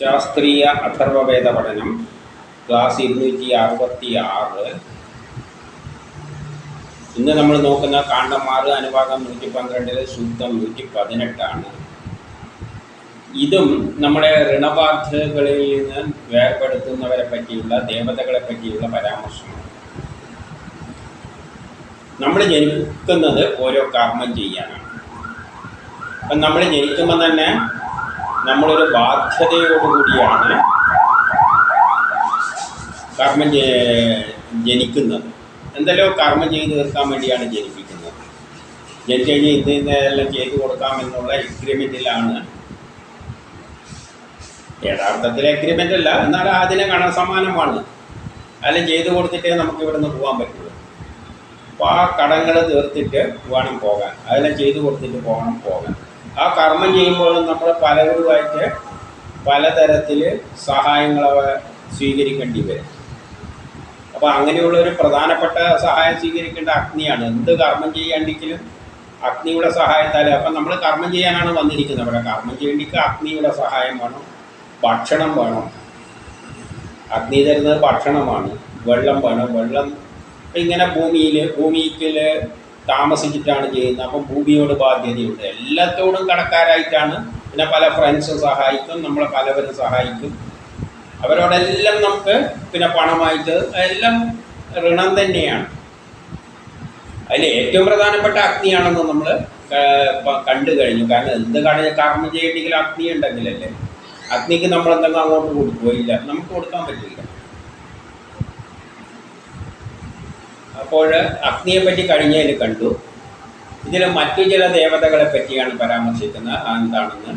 ശാസ്ത്രീയ അഥർവവേദ പഠനം ക്ലാസ് ഇരുന്നൂറ്റി അറുപത്തി ആറ് ഇന്ന് നമ്മൾ നോക്കുന്ന കാണ്ടന്മാർ അനുഭാഗം നൂറ്റി പന്ത്രണ്ടിൽ ശുദ്ധം നൂറ്റി പതിനെട്ടാണ് ഇതും നമ്മുടെ ഋണബാധ്യതകളിൽ നിന്ന് വേർപെടുത്തുന്നവരെ പറ്റിയുള്ള ദേവതകളെ പറ്റിയുള്ള പരാമർശമാണ്. നമ്മൾ ജനിക്കുന്നത് ഓരോ കർമ്മം ചെയ്യാനാണ്. അപ്പം നമ്മൾ ജനിക്കുമ്പോൾ തന്നെ നമ്മളൊരു ബാധ്യതയോടുകൂടിയാണ് കർമ്മം ജനിക്കുന്നത്. എന്തെല്ലോ കർമ്മം ചെയ്ത് തീർക്കാൻ വേണ്ടിയാണ് ജനിപ്പിക്കുന്നത്. ജനിച്ചു കഴിഞ്ഞാൽ ഇന്ന് ഇന്നെല്ലാം ചെയ്തു കൊടുക്കാമെന്നുള്ള എഗ്രിമെന്റിലാണ് യഥാർത്ഥത്തിൽ എഗ്രിമെന്റ് അല്ല എന്നാൽ അതിനെ കണ സമാനമാണ് അതെല്ലാം ചെയ്തു കൊടുത്തിട്ടേ നമുക്ക് ഇവിടെ നിന്ന് പോകാൻ പറ്റുള്ളൂ. അപ്പോൾ ആ കടങ്ങൾ തീർത്തിട്ട് വേണം പോകാൻ. അതെല്ലാം ചെയ്തു കൊടുത്തിട്ട് പോകണം പോകാൻ. ആ കർമ്മം ചെയ്യുമ്പോൾ നമ്മൾ പലരുമായിട്ട് പലതരത്തിൽ സഹായങ്ങൾ അവ സ്വീകരിക്കേണ്ടി വരും. അപ്പോൾ അങ്ങനെയുള്ള ഒരു പ്രധാനപ്പെട്ട സഹായം സ്വീകരിക്കേണ്ട അഗ്നിയാണ്. എന്ത് കർമ്മം ചെയ്യാണ്ടെങ്കിലും അഗ്നിയുടെ സഹായത്താൽ അപ്പം നമ്മൾ കർമ്മം ചെയ്യാനാണ് വന്നിരിക്കുന്നത്. അവിടെ കർമ്മം ചെയ്യേണ്ടിക്ക് അഗ്നിയുടെ സഹായം വേണം ഭക്ഷണം വേണം. അഗ്നി തരുന്നത് ഭക്ഷണമാണ്. വെള്ളം വേണം. വെള്ളം ഇങ്ങനെ ഭൂമിയിൽ ഭൂമിയിൽ താമസിച്ചിട്ടാണ് ചെയ്യുന്നത്. അപ്പം ഭൂമിയോട് ബാധ്യതയുണ്ട്. എല്ലാത്തോടും കടക്കാരായിട്ടാണ് പിന്നെ പല ഫ്രണ്ട്സും സഹായിക്കും നമ്മളെ പലവരും സഹായിക്കും. അവരോടെല്ലാം നമുക്ക് പിന്നെ പണമായിട്ട് എല്ലാം ഋണം തന്നെയാണ്. അതിൽ ഏറ്റവും പ്രധാനപ്പെട്ട അഗ്നിയാണെന്ന് നമ്മൾ കണ്ടു കഴിഞ്ഞു. കാരണം എന്ത് കട കർമ്മം ചെയ്യേണ്ടെങ്കിൽ അഗ്നി ഉണ്ടെങ്കിലല്ലേ? അഗ്നിക്ക് നമ്മൾ എന്തെങ്കിലും അങ്ങോട്ട് കൊടുക്കുകയില്ല നമുക്ക് കൊടുക്കാൻ പറ്റില്ല. അപ്പോൾ അഗ്നിയെപ്പറ്റി കഴിഞ്ഞതിൽ കണ്ടു. ഇതിൽ മറ്റു ചില ദേവതകളെ പറ്റിയാണ് പരാമർശിക്കുന്നത്. അതെന്താണെന്ന്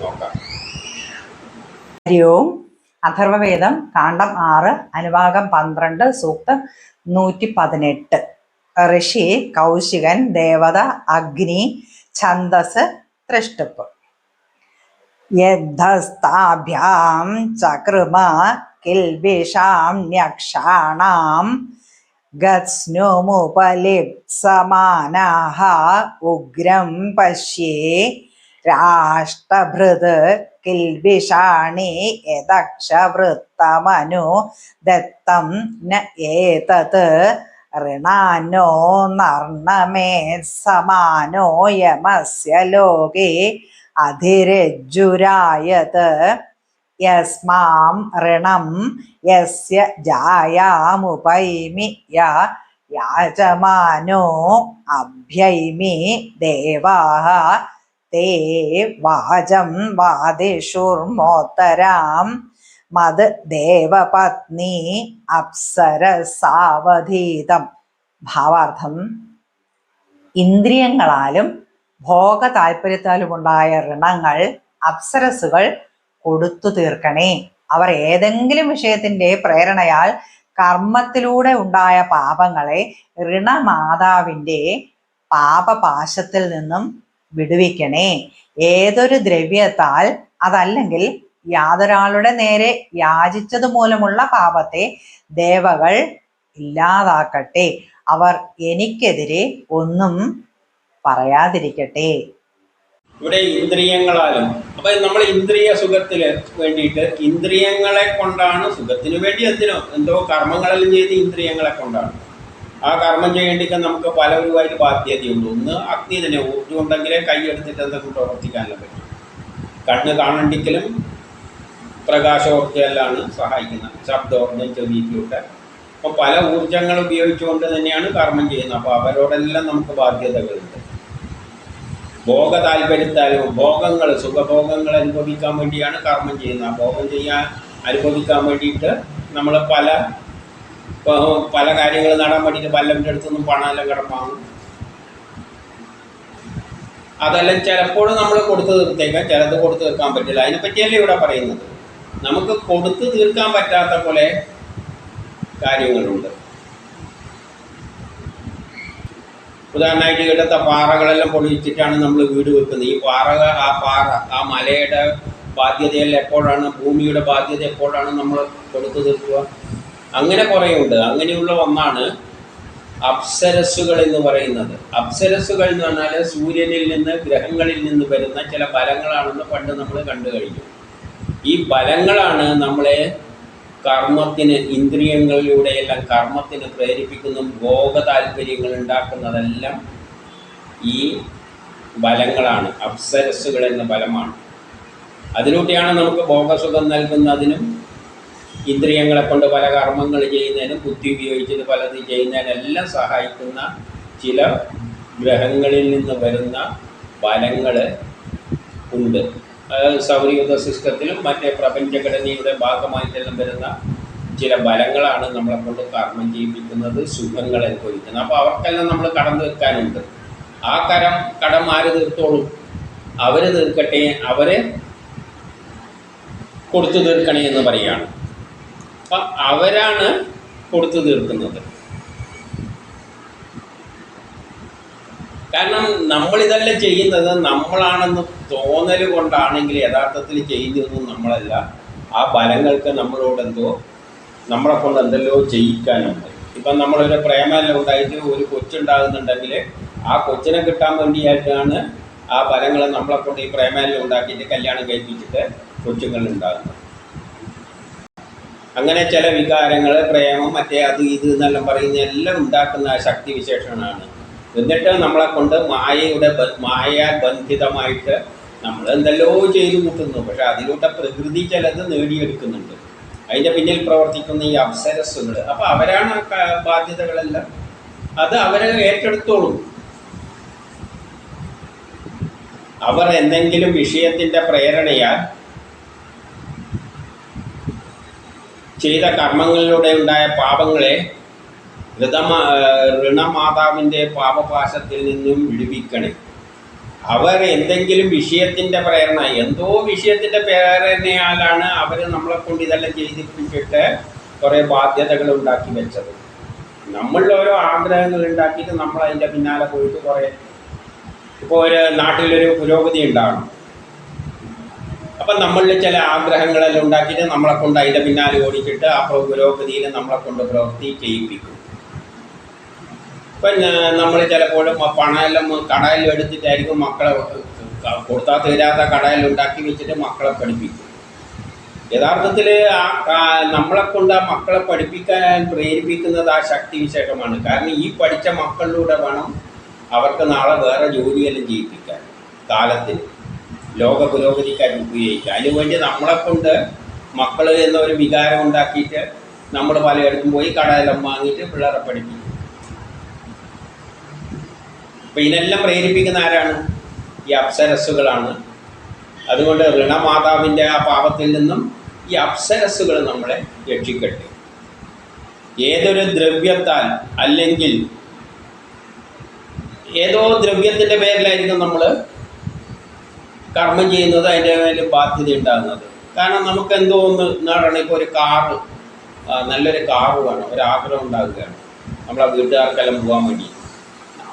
നോക്കാം. ഹരിയോം അഥർവവേദം കാണ്ഡം ആറ് അനുഭാഗം പന്ത്രണ്ട് സൂക്തം നൂറ്റി പതിനെട്ട് ഋഷി കൗശികൻ ദേവത അഗ്നി ഛന്ദസ് തൃഷ്ടുപ്പ് യദ്ധസ്താഭ്യാം ചകൃമ കിൽബിഷാമ്യക്ഷാണാം ഗത്സ്നുമുപലിപ്സമാനാഹ ഉഗ്രം പശ്യേ രാഷ്ട്രഭൃത് കിൽബിഷാണി യദക്ഷവൃത്തമനു ദത്തം ന ഏതത് ഋണാനോ നർണമേ സമാനോ യമസ്യ ലോകേ അധിരജ്ജുരായത് യസ്മാം ഋണം യസ്യ ജായാമുപൈമി യ യാചമാനോ അഭ്യൈമി ദേവാഹ തേ വാചം വാദിഷുർമോത്തരാം മത് ദേവപത്നി അപ്സരസാവധീതം. ഭാവാർത്ഥം ഇന്ദ്രിയങ്ങളാലും ഭോഗ താല്പര്യത്താലുമുണ്ടായ ഋണങ്ങൾ അപ്സരസുകൾ കൊടുത്തു തീർക്കണേ. അവർ ഏതെങ്കിലും വിഷയത്തിന്റെ പ്രേരണയാൽ കർമ്മത്തിലൂടെ ഉണ്ടായ പാപങ്ങളെ ഋണമാതാവിന്റെ പാപപാശത്തിൽ നിന്നും വിടുവിക്കണേ. ഏതൊരു ദ്രവ്യത്താൽ അതല്ലെങ്കിൽ യാതൊരാളുടെ നേരെ യാചിച്ചത് മൂലമുള്ള പാപത്തെ ദേവകൾ ഇല്ലാതാക്കട്ടെ. അവർ എനിക്കെതിരെ ഒന്നും പറയാതിരിക്കട്ടെ. ഇവിടെ ഇന്ദ്രിയങ്ങളാലും അപ്പൊ നമ്മൾ ഇന്ദ്രിയ സുഖത്തിന് വേണ്ടിയിട്ട് ഇന്ദ്രിയങ്ങളെ കൊണ്ടാണ് സുഖത്തിന് വേണ്ടി എന്തിനോ എന്തോ കർമ്മങ്ങളെല്ലാം ചെയ്ത് ഇന്ദ്രിയങ്ങളെ കൊണ്ടാണ്. ആ കർമ്മം ചെയ്യേണ്ടിക്ക് നമുക്ക് പല പലരുമായിട്ട് ബാധ്യതയുണ്ട്. ഒന്ന് അഗ്നി തന്നെ ഊർജമുണ്ടെങ്കിലേ കൈയെടുത്തിട്ട് എന്തെങ്കിലും പ്രവർത്തിക്കാനുള്ള പറ്റും. കണ്ണ് കാണണ്ടിക്കലും പ്രകാശമൊക്കെയെല്ലാം സഹായിക്കുന്നത്. ശബ്ദോർജം ചെവിയിലൂടെ അപ്പോൾ പല ഊർജങ്ങൾ ഉപയോഗിച്ചുകൊണ്ട് തന്നെയാണ് കർമ്മം ചെയ്യുന്നത്. അപ്പോൾ അവരോടെല്ലാം നമുക്ക് ബാധ്യതകളുണ്ട്. ഭോഗ താല്പര്യത്താലോ ഭോഗങ്ങൾ സുഖഭോഗങ്ങൾ അനുഭവിക്കാൻ വേണ്ടിയാണ് കർമ്മം ചെയ്യുന്നത്. ആ ഭോഗം ചെയ്യാൻ അനുഭവിക്കാൻ വേണ്ടിയിട്ട് നമ്മൾ പല പല കാര്യങ്ങൾ നടാൻ വേണ്ടിയിട്ട് പല്ലവന്റെ അടുത്തൊന്നും പണമെല്ലാം കിടപ്പാകും അതെല്ലാം ചിലപ്പോൾ നമ്മൾ കൊടുത്തു തീർത്തേക്കാം ചിലത് കൊടുത്തു തീർക്കാൻ പറ്റില്ല. അതിനെപ്പറ്റിയല്ലേ ഇവിടെ പറയുന്നത്? നമുക്ക് കൊടുത്തു തീർക്കാൻ പറ്റാത്ത പോലെ കാര്യങ്ങളുണ്ട്. ഉദാഹരണമായിട്ട് ഇവിടുത്തെ പാറകളെല്ലാം പൊളിച്ചിട്ടാണ് നമ്മൾ വീട് വെക്കുന്നത്. ഈ പാറ ആ പാറ ആ മലയുടെ ബാധ്യതയിൽ എപ്പോഴാണ് ഭൂമിയുടെ ബാധ്യത എപ്പോഴാണ് നമ്മൾ കൊടുത്തു തീർക്കുക? അങ്ങനെ കുറേ ഉണ്ട് അങ്ങനെയുള്ള ഒന്നാണ് അപ്സരസ്സുകൾ എന്ന് പറയുന്നത്. അപ്സരസ്സുകൾ എന്ന് പറഞ്ഞാൽ സൂര്യനിൽ നിന്ന് ഗ്രഹങ്ങളിൽ നിന്ന് വരുന്ന ചില ഫലങ്ങളാണെന്ന് പണ്ട് നമ്മൾ കണ്ടു കഴിഞ്ഞു. ഈ ബലങ്ങളാണ് നമ്മളെ കർമ്മത്തിന് ഇന്ദ്രിയങ്ങളിലൂടെയെല്ലാം കർമ്മത്തിന് പ്രേരിപ്പിക്കുന്ന ഭോഗ താല്പര്യങ്ങൾ ഉണ്ടാക്കുന്നതെല്ലാം ഈ ബലങ്ങളാണ് അപ്സരസ്സുകൾ എന്ന ബലമാണ്. അതിലൂടെയാണ് നമുക്ക് ഭോഗസുഖം നൽകുന്നതിനും ഇന്ദ്രിയങ്ങളെ കൊണ്ട് പല കർമ്മങ്ങൾ ചെയ്യുന്നതിനും ബുദ്ധി ഉപയോഗിച്ചത് പലത് ചെയ്യുന്നതിനെല്ലാം സഹായിക്കുന്ന ചില ഗ്രഹങ്ങളിൽ നിന്ന് വരുന്ന ബലങ്ങൾ ഉണ്ട്. സൗരയുധ സിസ്റ്റത്തിലും മറ്റേ പ്രപഞ്ചഘടനയുടെ ഭാഗമായിട്ടെല്ലാം വരുന്ന ചില ബലങ്ങളാണ് നമ്മളെ കൊണ്ട് കർമ്മം ചെയ്യിപ്പിക്കുന്നത് സുഖങ്ങൾ അനുഭവിക്കുന്നത്. അപ്പോൾ അവർക്കെല്ലാം നമ്മൾ കടം തീർക്കാനുണ്ട്. ആ കരം കടം ആര് തീർത്തോളും? അവർ തീർക്കട്ടെ അവരെ കൊടുത്തു തീർക്കണേ എന്ന് പറയുകയാണ്. അപ്പം അവരാണ് കൊടുത്തു തീർക്കുന്നത്. കാരണം നമ്മൾ ഇതെല്ലാം ചെയ്യുന്നത് നമ്മളാണെന്ന് തോന്നൽ കൊണ്ടാണെങ്കിൽ യഥാർത്ഥത്തിൽ ചെയ്യുന്നതൊന്നും നമ്മളല്ല. ആ ബലങ്ങൾക്ക് നമ്മളോട് എന്തോ നമ്മളെ കൊണ്ട് എന്തെല്ലോ ചെയ്യിക്കാനുണ്ട്. ഇപ്പം നമ്മളൊരു പ്രേമല്ല ഉണ്ടായിട്ട് ഒരു കൊച്ചുണ്ടാകുന്നുണ്ടെങ്കിൽ ആ കൊച്ചിനെ കിട്ടാൻ വേണ്ടിയായിട്ടാണ് ആ ഫലങ്ങൾ നമ്മളെ കൊണ്ട് ഈ പ്രേമല്ല ഉണ്ടാക്കിയിട്ട് കല്യാണം കഴിപ്പിച്ചിട്ട് കൊച്ചുങ്ങൾ ഉണ്ടാകുന്നത് അങ്ങനെ ചില വികാരങ്ങൾ പ്രേമം മറ്റേ അത് ഇത് എന്നെല്ലാം പറയുന്ന എല്ലാം ഉണ്ടാക്കുന്ന ശക്തി വിശേഷണമാണ് എന്നിട്ട് നമ്മളെ കൊണ്ട് മായയുടെ മായ ബന്ധിതമായിട്ട് നമ്മൾ എന്തെല്ലോ ചെയ്തു കൂട്ടുന്നു. പക്ഷെ അതിലൂടെ പ്രകൃതി ചിലത് നേടിയെടുക്കുന്നുണ്ട്. അതിന്റെ പിന്നിൽ പ്രവർത്തിക്കുന്ന ഈ അപ്സരസ്സുകൾ. അപ്പോൾ അവരാണ് ആ ബാധ്യതകളെല്ലാം. അത് അവരെ ഏറ്റെടുത്തോളും. അവർ എന്തെങ്കിലും വിഷയത്തിന്റെ പ്രേരണയാൽ ചെയ്ത കർമ്മങ്ങളിലൂടെ ഉണ്ടായ പാപങ്ങളെ ഋണമാതാവിന്റെ പാപപാശത്തിൽ നിന്നും വിടുവിക്കണേ. അവർ എന്തെങ്കിലും വിഷയത്തിന്റെ പ്രേരണ എന്തോ വിഷയത്തിന്റെ പ്രേരണയാലാണ് അവർ നമ്മളെ കൊണ്ട് ഇതെല്ലാം ചെയ്തിപ്പിച്ചിട്ട് കുറേ ബാധ്യതകൾ ഉണ്ടാക്കി വെച്ചത്. നമ്മളുടെ ഓരോ ആഗ്രഹങ്ങൾ ഉണ്ടാക്കിയിട്ട് നമ്മൾ അതിന്റെ പിന്നാലെ പോയിട്ട് കുറേ ഇപ്പോൾ ഒരു നാട്ടിലൊരു പുരോഗതി ഉണ്ടാകണം അപ്പം നമ്മളിൽ ചില ആഗ്രഹങ്ങളെല്ലാം ഉണ്ടാക്കിയിട്ട് നമ്മളെ കൊണ്ട് അതിന്റെ പിന്നാലെ ഓടിച്ചിട്ട് ആ പുരോഗതിയിൽ നമ്മളെ കൊണ്ട് പ്രവൃത്തി ചെയ്യിപ്പിക്കും. ഇപ്പം നമ്മൾ ചിലപ്പോഴും പണമെല്ലാം കടയിൽ എടുത്തിട്ടായിരിക്കും മക്കളെ കൊടുത്താൽ തീരാത്ത കടയിൽ ഉണ്ടാക്കി വെച്ചിട്ട് മക്കളെ പഠിപ്പിക്കും. യഥാർത്ഥത്തിൽ ആ നമ്മളെ കൊണ്ട് ആ മക്കളെ പഠിപ്പിക്കാൻ പ്രേരിപ്പിക്കുന്നത് ആ ശക്തി വിശേഷമാണ്. കാരണം ഈ പഠിച്ച മക്കളിലൂടെ വേണം അവർക്ക് നാളെ വേറെ ജോലിയെല്ലാം ചെയ്യിപ്പിക്കാൻ കാലത്തിൽ. ലോക പുരോഗതിക്കാർ ഉപയോഗിക്കുക അതിനുവേണ്ടി നമ്മളെ കൊണ്ട് മക്കൾ എന്നൊരു വികാരം ഉണ്ടാക്കിയിട്ട് നമ്മൾ പലയിടത്തും പോയി കടയെല്ലാം വാങ്ങിയിട്ട് പിള്ളേരെ പഠിപ്പിക്കും. അപ്പം ഇതിനെല്ലാം പ്രേരിപ്പിക്കുന്ന ആരാണ്? ഈ അപ്സരസ്സുകളാണ്. അതുകൊണ്ട് ഋണമാതാവിന്റെ ആ പാപത്തിൽ നിന്നും ഈ അപ്സരസ്സുകൾ നമ്മളെ രക്ഷിക്കട്ടെ. ഏതൊരു ദ്രവ്യത്താൽ അല്ലെങ്കിൽ ഏതോ ദ്രവ്യത്തിന്റെ പേരിലായിരിക്കും നമ്മൾ കർമ്മം ചെയ്യുന്നത് അതിന്റെ മേലെ ബാധ്യത ഉണ്ടാകുന്നത്. കാരണം നമുക്ക് എന്തോ ഒന്ന് നേടണം. ഇപ്പോൾ ഒരു കാറ് നല്ലൊരു കാറ് വേണം. ഒരു ആഗ്രഹം ഉണ്ടാകുകയാണ്. നമ്മളെ വീട്ടുകാർക്കെല്ലാം പോകാൻ വേണ്ടി.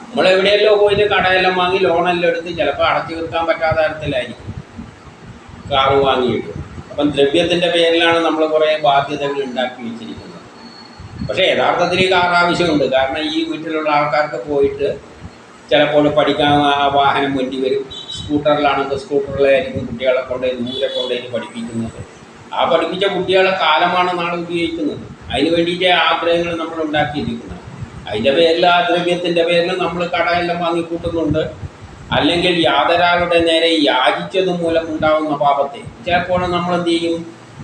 നമ്മൾ എവിടെയല്ലോ പോയിട്ട് കടയെല്ലാം വാങ്ങി ലോണെല്ലാം എടുത്ത് ചിലപ്പോൾ അടച്ചു തീർക്കാൻ പറ്റാത്ത തരത്തിലായിരിക്കും. കാറ് വാങ്ങിയിട്ട്. അപ്പം ദ്രവ്യത്തിന്റെ പേരിലാണ് നമ്മൾ കുറേ ബാധ്യതകൾ ഉണ്ടാക്കി വെച്ചിരിക്കുന്നത്. പക്ഷേ യഥാർത്ഥത്തിൽ ഈ കാർ ആവശ്യമുണ്ട്. കാരണം ഈ വീട്ടിലുള്ള ആൾക്കാർക്ക് പോയിട്ട് ചിലപ്പോൾ പഠിക്കാൻ ആ വാഹനം വേണ്ടി വരും. സ്കൂട്ടറിലാണെങ്കിൽ സ്കൂട്ടറിലായിരിക്കും കുട്ടികളെ കൊണ്ടുപോയി ദൂരെ കൊണ്ടുപോയി പഠിപ്പിക്കുന്നത്. ആ പഠിപ്പിച്ച കുട്ടികളെ കാലമാണ് നാളെ ഉപയോഗിക്കുന്നത്. അതിന് വേണ്ടിയിട്ട് ആഗ്രഹങ്ങൾ നമ്മൾ ഉണ്ടാക്കിയിരിക്കുന്നത്. അതിന്റെ പേരിൽ ആ ദ്രവ്യത്തിന്റെ പേരിൽ നമ്മൾ കടയെല്ലാം വാങ്ങിക്കൂട്ടുന്നുണ്ട് അല്ലെങ്കിൽ യാതൊരാളുടെ നേരെ യാചിച്ചത് മൂലം ഉണ്ടാവുന്ന പാപത്തെ. ചിലപ്പോൾ നമ്മൾ എന്ത് ചെയ്യും?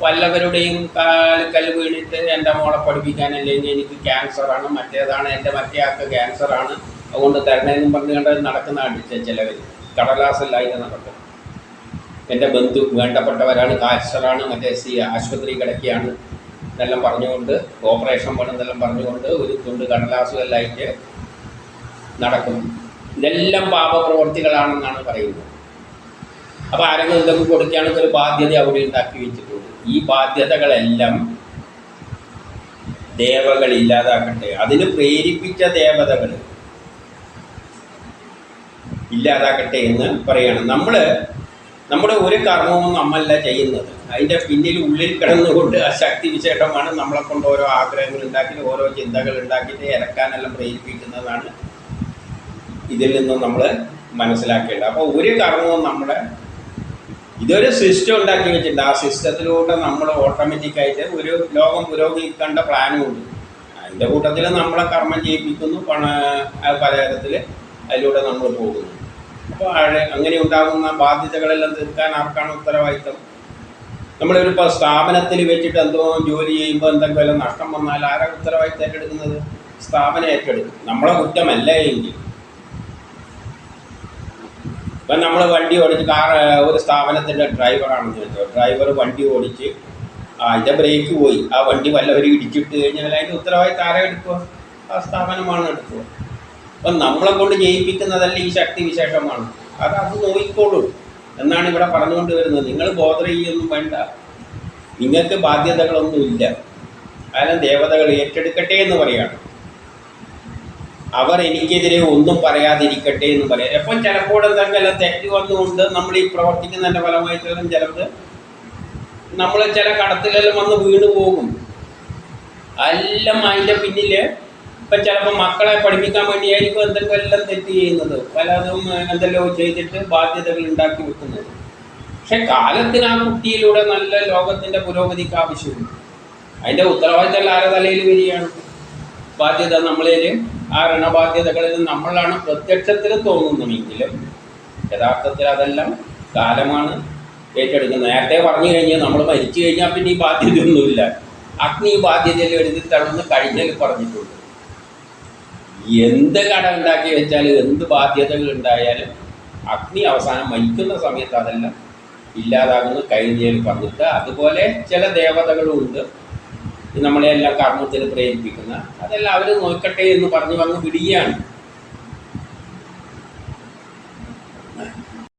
വല്ലവരുടെയും കാൽക്കൽ വീണിട്ട് എന്റെ മോളെ പഠിപ്പിക്കാൻ അല്ലെങ്കിൽ എനിക്ക് ക്യാൻസറാണ് മറ്റേതാണ് എന്റെ മറ്റേ ആൾക്ക് ക്യാൻസറാണ് അതുകൊണ്ട് തരണേന്നും പറഞ്ഞു കണ്ടത് നടക്കുന്ന അടിച്ച ചിലവർ കടലാസല്ലായിട്ട് നടക്കും. എന്റെ ബന്ധു വേണ്ടപ്പെട്ടവരാണ് കാൻസറാണ് മറ്റേ സി ആശുപത്രി കിടക്കുകയാണ് ഇതെല്ലാം പറഞ്ഞുകൊണ്ട് ഓപ്പറേഷൻ വേണമെന്നെല്ലാം പറഞ്ഞുകൊണ്ട് ഒരു തുണ്ട് കടലാസും എല്ലാം ആയിട്ട് നടക്കും. ഇതെല്ലാം പാപപ്രവർത്തികളാണെന്നാണ് പറയുന്നത്. അപ്പോൾ ആരെങ്കിലും ഇതൊക്കെ കൊടുക്കുകയാണെങ്കിൽ ഒരു ബാധ്യത അവിടെ ഉണ്ടാക്കി വെച്ചിട്ടുണ്ട്. ഈ ബാധ്യതകളെല്ലാം ദേവകൾ ഇല്ലാതാക്കട്ടെ. അതിന് പ്രേരിപ്പിച്ച ദേവതകൾ ഇല്ലാതാക്കട്ടെ എന്ന് പറയണം. നമ്മൾ നമ്മുടെ ഒരു കർമ്മവും നമ്മളല്ല ചെയ്യുന്നത്. അതിന്റെ പിന്നിൽ ഉള്ളിൽ കിടന്നുകൊണ്ട് ആ ശക്തി വിശേഷമാണ് നമ്മളെ കൊണ്ട് ഓരോ ആഗ്രഹങ്ങൾ ഉണ്ടാക്കിയിട്ട് ഓരോ ചിന്തകൾ ഉണ്ടാക്കിയിട്ട് ഇറക്കാനെല്ലാം പ്രേരിപ്പിക്കുന്നതാണ് ഇതിൽ നിന്നും നമ്മൾ മനസ്സിലാക്കേണ്ടത്. അപ്പോൾ ഒരു കർമ്മവും നമ്മുടെ ഇതൊരു സിസ്റ്റം ഉണ്ടാക്കി വെച്ചിട്ടുണ്ട്. ആ സിസ്റ്റത്തിലൂടെ നമ്മൾ ഓട്ടോമാറ്റിക്കായിട്ട് ഒരു ലോകം പുരോഗമിക്കേണ്ട പ്ലാനും ഉണ്ട്. അതിന്റെ കൂട്ടത്തിൽ നമ്മളെ കർമ്മം ചെയ്യിപ്പിക്കുന്നു പണ പലതരത്തിൽ അതിലൂടെ നമ്മൾ പോകുന്നു. അപ്പോൾ അങ്ങനെ ഉണ്ടാകുന്ന ബാധ്യതകളെല്ലാം തീർക്കാൻ ആർക്കാണ് ഉത്തരവാദിത്തം നമ്മളൊരു ഇപ്പോൾ സ്ഥാപനത്തിൽ വെച്ചിട്ട് എന്തോ ജോലി ചെയ്യുമ്പോൾ എന്തെങ്കിലും നഷ്ടം വന്നാൽ ആരാ ഉത്തരവാദിത്തം ഏറ്റെടുക്കുന്നത്? സ്ഥാപനം ഏറ്റെടുക്കും. നമ്മളെ കുറ്റമല്ല എങ്കിൽ. ഇപ്പം നമ്മൾ വണ്ടി ഓടിച്ച് കാർ ഒരു സ്ഥാപനത്തിന്റെ ഡ്രൈവറാണെന്ന് വെച്ചോ ഡ്രൈവർ വണ്ടി ഓടിച്ച് അതിന്റെ ബ്രേക്ക് പോയി. ആ വണ്ടി വല്ലവരും ഇടിച്ചിട്ട് കഴിഞ്ഞാൽ അതിന്റെ ഉത്തരവാദിത്തം ആരാ എടുക്കുക? ആ സ്ഥാപനമാണ് എടുക്കുക. അപ്പം നമ്മളെ കൊണ്ട് ജയിപ്പിക്കുന്നതല്ല ഈ ശക്തി വിശേഷമാണ്. അത് അത് നോക്കിക്കോളൂ. എന്നാണ് ഇവിടെ പറഞ്ഞുകൊണ്ട് വരുന്നത്. നിങ്ങൾ ബോധർ ചെയ്യൊന്നും വേണ്ട. നിങ്ങൾക്ക് ബാധ്യതകളൊന്നും ഇല്ല കാരണം ദേവതകൾ ഏറ്റെടുക്കട്ടെ എന്ന് പറയാണ്. അവർ എനിക്കെതിരെ ഒന്നും പറയാതിരിക്കട്ടെ എന്ന് പറയാം എപ്പം ചിലപ്പോൾ എന്തെങ്കിലും തെറ്റ് വന്നുകൊണ്ട് നമ്മൾ ഈ പ്രവർത്തിക്കുന്നതിന്റെ ഫലമായിട്ടെല്ലാം ചിലത് നമ്മൾ ചില കടത്തിലെല്ലാം വന്ന് വീണ് പോകും എല്ലാം അതിന്റെ പിന്നിൽ ഇപ്പം ചിലപ്പോൾ മക്കളെ പഠിപ്പിക്കാൻ വേണ്ടിയായിരിക്കും എന്തെങ്കിലും എല്ലാം തെറ്റ് ചെയ്യുന്നത്. പലതും എന്തെല്ലോ ചെയ്തിട്ട് ബാധ്യതകൾ ഉണ്ടാക്കി വെക്കുന്നത്. പക്ഷെ കാലത്തിന് ആ കുട്ടിയിലൂടെ നല്ല ലോകത്തിന്റെ പുരോഗതിക്ക് ആവശ്യമുണ്ട്. അതിന്റെ ഉത്തരവാദിത്തം ആരെ തലയിൽ വരികയാണ്? ബാധ്യത നമ്മളിൽ ആ ഋണബാധ്യതകളിൽ നമ്മളാണ് പ്രത്യക്ഷത്തിൽ തോന്നുന്നതെങ്കിലും യഥാർത്ഥത്തിൽ അതെല്ലാം കാലമാണ് ഏറ്റെടുക്കുന്നത്. നേരത്തെ പറഞ്ഞു കഴിഞ്ഞാൽ നമ്മൾ മരിച്ചു കഴിഞ്ഞാൽ പിന്നെ ഈ ബാധ്യതയൊന്നുമില്ല. അഗ്നി ബാധ്യതയിൽ എഴുതി തള്ളുന്ന കഴിഞ്ഞാൽ പറഞ്ഞിട്ടുണ്ട്. എന്ത് കട ഉണ്ടാക്കി വെച്ചാലും എന്ത് ബാധ്യതകൾ ഉണ്ടായാലും അഗ്നി അവസാനം മരിക്കുന്ന സമയത്ത് അതെല്ലാം ഇല്ലാതാകുന്ന കഴിഞ്ഞാൽ പറഞ്ഞിട്ട് അതുപോലെ ചില ദേവതകളും ഉണ്ട്. നമ്മളെ എല്ലാം കർമ്മത്തിൽ പ്രേരിപ്പിക്കുന്ന. അതെല്ലാം അവർ നോക്കട്ടെ എന്ന് പറഞ്ഞു വന്ന് വിടുകയാണ്.